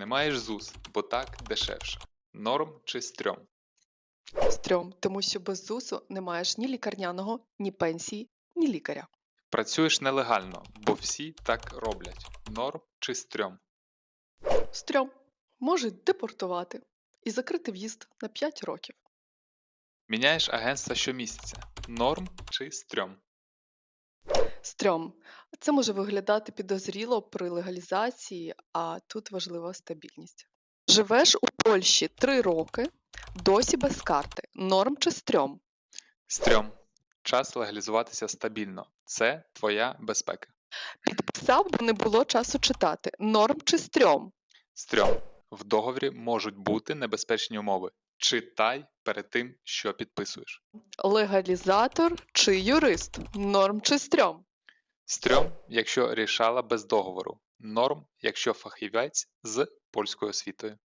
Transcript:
Не маєш ЗУС, бо так дешевше. Норм чи стрьом? Стрьом, тому що без ЗУСу не маєш ні лікарняного, ні пенсії, ні лікаря. Працюєш нелегально, бо всі так роблять. Норм чи стрьом? Стрьом можуть депортувати і закрити в'їзд на 5 років. Міняєш агентство щомісяця. Норм чи стрьом? Стрьом. Це може виглядати підозріло при легалізації, а тут важлива стабільність. Живеш у Польщі 3 роки, досі без карти. Норм чи стрьом? Стрьом. Час легалізуватися стабільно. Це твоя безпека. Підписав, бо не було часу читати. Норм чи стрьом? Стрьом. В договорі можуть бути небезпечні умови. Читай перед тим, що підписуєш. Легалізатор чи юрист? Норм чи стрьом? Стрьом, якщо рішала без договору. Норм, якщо фахівець з польською освітою.